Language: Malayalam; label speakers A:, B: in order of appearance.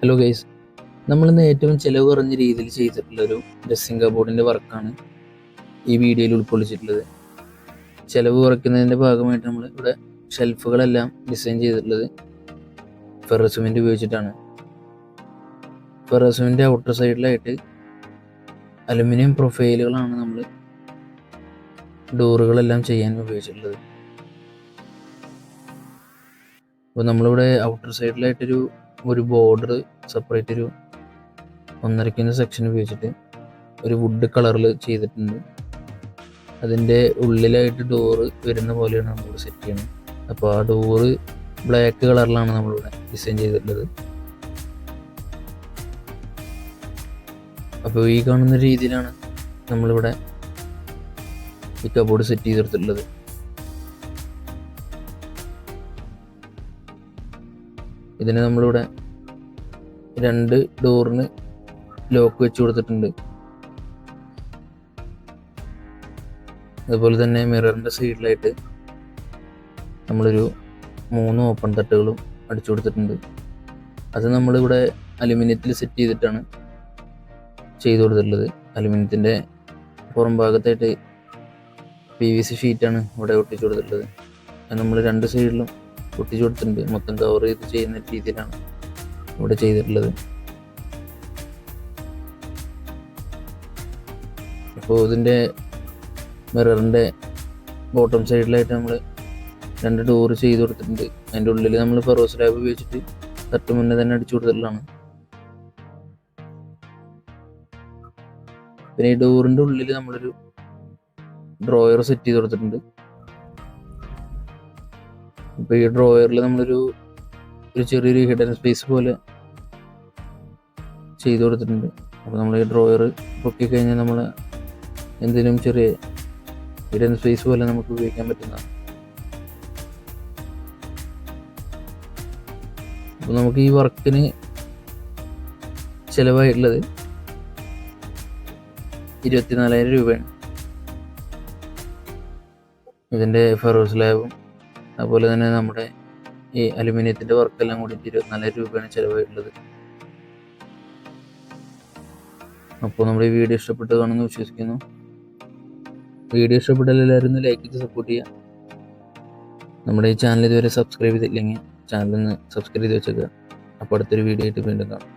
A: ഹലോ ഗൈസ് നമ്മളിന്ന് ഏറ്റവും ചിലവ് കുറഞ്ഞ രീതിയിൽ ചെയ്തിട്ടുള്ള ഒരു ഡ്രസ്സിംഗ് കബോർഡിന്റെ വർക്കാണ് ഈ വീഡിയോയിൽ ഉൾക്കൊള്ളിച്ചിട്ടുള്ളത്. ചിലവ് കുറയ്ക്കുന്നതിന്റെ ഭാഗമായിട്ട് നമ്മൾ ഇവിടെ ഷെൽഫുകളെല്ലാം ഡിസൈൻ ചെയ്തിട്ടുള്ളത് ഫെറസുമിന്റ് ഉപയോഗിച്ചിട്ടാണ്. ഫെറസുമിന്റെ ഔട്ടർ സൈഡിലായിട്ട് അലുമിനിയം പ്രൊഫൈലുകളാണ് നമ്മൾ ഡോറുകളെല്ലാം ചെയ്യാൻ ഉപയോഗിച്ചിട്ടുള്ളത്. അപ്പോൾ നമ്മളിവിടെ ഔട്ടർ സൈഡിലായിട്ടൊരു ഒരു ബോർഡർ സെപ്പറേറ്റ് ഒരു ഒന്നരക്കുന്ന സെക്ഷൻ ഉപയോഗിച്ചിട്ട് ഒരു വുഡ് കളറിൽ ചെയ്തിട്ടുണ്ട്. അതിന്റെ ഉള്ളിലായിട്ട് ഡോറ് വരുന്ന പോലെയാണ് നമ്മൾ സെറ്റ് ചെയ്യുന്നത്. അപ്പോൾ ആ ഡോറ് ബ്ലാക്ക് കളറിലാണ് നമ്മളിവിടെ ഡിസൈൻ ചെയ്തിട്ടുള്ളത്. അപ്പോൾ ഈ കാണുന്ന രീതിയിലാണ് നമ്മളിവിടെ ഈ കബോർഡ് സെറ്റ് ചെയ്തെടുത്തിട്ടുള്ളത്. ഇതിന് നമ്മളിവിടെ രണ്ട് ഡോറിന് ലോക്ക് വെച്ച് കൊടുത്തിട്ടുണ്ട്. അതുപോലെ തന്നെ മിററിന്റെ സൈഡിലായിട്ട് നമ്മളൊരു മൂന്ന് ഓപ്പൺ തട്ടുകളും അടിച്ചു കൊടുത്തിട്ടുണ്ട്. അത് നമ്മളിവിടെ അലുമിനിയത്തിൽ സെറ്റ് ചെയ്തിട്ടാണ് ചെയ്തു കൊടുത്തിട്ടുള്ളത്. അലുമിനിയത്തിന്റെ പുറം ഭാഗത്തായിട്ട് പി വി സി ഷീറ്റാണ് ഇവിടെ ഒട്ടിച്ചു കൊടുത്തിട്ടുള്ളത്. നമ്മൾ രണ്ട് സൈഡിലും ഒട്ടിച്ചു കൊടുത്തിട്ടുണ്ട് മൊത്തം കവർ ചെയ്ത് ചെയ്യുന്ന രീതിയിലാണ് ഇവിടെ ചെയ്തിട്ടുള്ളത്. അപ്പോൾ ഇതിന്റെ മിററിന്റെ ബോട്ടം സൈഡിലായിട്ട് നമ്മൾ രണ്ട് ഡോറ് ചെയ്ത് കൊടുത്തിട്ടുണ്ട്. അതിന്റെ ഉള്ളിൽ നമ്മൾ ഫെറോസ് ലാബ് ഉപയോഗിച്ചിട്ട് തട്ട് മുന്നേ തന്നെ അടിച്ചു കൊടുത്തിട്ടുള്ളതാണ്. പിന്നെ ഈ ഡോറിന്റെ ഉള്ളിൽ നമ്മളൊരു ഡ്രോയർ സെറ്റ് ചെയ്ത് കൊടുത്തിട്ടുണ്ട്. ഇപ്പോൾ ഈ ഡ്രോയറിൽ നമ്മളൊരു ഒരു ചെറിയൊരു ഹിഡൻ സ്പേസ് പോലെ ചെയ്തു കൊടുത്തിട്ടുണ്ട്. അപ്പോൾ നമ്മൾ ഈ ഡ്രോയർ പൊക്കി കഴിഞ്ഞാൽ നമ്മൾ എന്തിനും ചെറിയ ഹിഡൻ സ്പേസ് പോലെ നമുക്ക് ഉപയോഗിക്കാൻ പറ്റുന്നതാണ്. അപ്പോൾ നമുക്ക് ഈ വർക്കിന് ചിലവായിട്ടുള്ളത് ഇരുപത്തിനാലായിരം രൂപയാണ്. ഇതിന്റെ ഫെറോസ് ലാബും അതുപോലെ തന്നെ നമ്മുടെ ഈ അലുമിനിയത്തിന്റെ വർക്കെല്ലാം കൂടിയിട്ട് ഇരുപത്തിനാലായിരം രൂപയാണ് ചിലവായിട്ടുള്ളത്. അപ്പോൾ നമ്മുടെ ഈ വീഡിയോ ഇഷ്ടപ്പെട്ടതാണെന്ന് വിശ്വസിക്കുന്നു. വീഡിയോ ഇഷ്ടപ്പെട്ടാൽ എല്ലാവരും ഒന്ന് ലൈക്ക് ചെയ്ത് സപ്പോർട്ട് ചെയ്യുക. നമ്മുടെ ഈ ചാനൽ ഇതുവരെ സബ്സ്ക്രൈബ് ചെയ്തില്ലെങ്കിൽ ചാനൽ സബ്സ്ക്രൈബ് ചെയ്ത് വെച്ചേക്കുക. അപ്പോൾ അടുത്തൊരു വീഡിയോ ആയിട്ട് വീണ്ടും കാണാം.